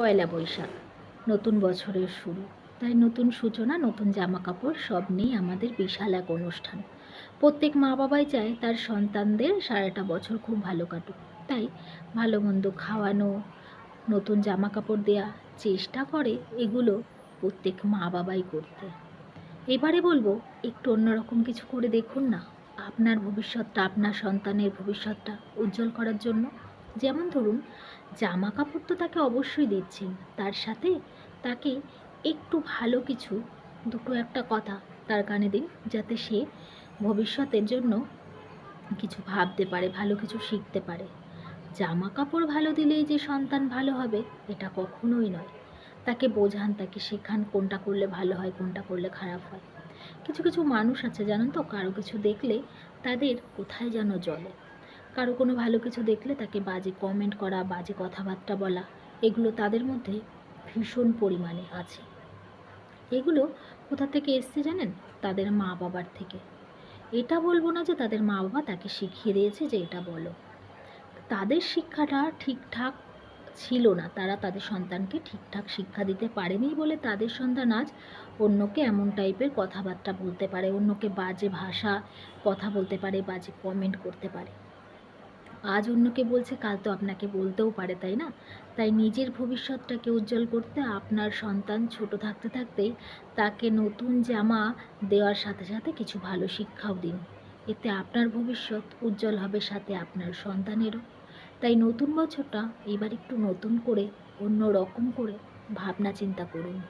পয়লা বৈশাখ, নতুন বছরের শুরু। তাই নতুন সূচনা, নতুন জামা কাপড় সব নিয়ে আমাদের বিশাল এক অনুষ্ঠান। প্রত্যেক মা বাবাই চায় তার সন্তানদের সারাটা বছর খুব ভালো কাটুক। তাই ভালো মন্দ খাওয়ানো, নতুন জামা কাপড় দেয়া, চেষ্টা করে এগুলো প্রত্যেক মা বাবাই করতে। এবারে বলব, একটু অন্যরকম কিছু করে দেখুন না? আপনার ভবিষ্যৎটা, আপনার সন্তানের ভবিষ্যৎটা উজ্জ্বল করার জন্য যেমন ধরুন জামা কাপড় তো তাকে অবশ্যই দিচ্ছেন তার সাথে তাকে একটু ভালো কিছু, দুটো একটা কথা তার কানে দিন, যাতে সে ভবিষ্যতের জন্য কিছু ভাবতে পারে, ভালো কিছু শিখতে পারে। জামা কাপড় ভালো দিলেই যে সন্তান ভালো হবে, এটা কখনোই নয়। তাকে বোঝান, তাকে শেখান কোনটা করলে ভালো হয়, কোনটা করলে খারাপ হয়। কিছু কিছু মানুষ আছে জানেন তো, কারও কিছু দেখলে তাদের কোথায় যেন জলে কারও কোনো ভালো কিছু দেখলে তাকে বাজে কমেন্ট করা, বাজে কথাবার্তা বলা, এগুলো তাদের মধ্যে ভীষণ পরিমাণে আছে। এগুলো কোথা থেকে এসছে জানেন? তাদের মা বাবার থেকে। এটা বলব না যে তাদের মা বাবা তাকে শিখিয়ে দিয়েছে যে এটা বলো। তাদের শিক্ষাটা ঠিকঠাক ছিল না। তারা তাদের সন্তানকে ঠিকঠাক শিক্ষা দিতে পারেনি বলে তাদের সন্তান আজ অন্যকে এমন টাইপের কথাবার্তা বলতে পারে, অন্যকে বাজে ভাষা, কথা বলতে পারে, বাজে কমেন্ট করতে পারে। আজ অন্যকে বলছে, কাল তো আপনাকে বলতেও পারে, তাই না? তাই নিজের ভবিষ্যৎটাকে উজ্জ্বল করতে আপনার সন্তান ছোট থাকতে থাকতেই তাকে নতুন জামা দেওয়ার সাথে সাথে কিছু ভালো শিক্ষাও দিন। এতে আপনার ভবিষ্যৎ উজ্জ্বল হবে, সাথে আপনার সন্তানেরও। তাই নতুন বছরটা এবার একটু নতুন করে অন্য রকম করে ভাবনা চিন্তা করুন।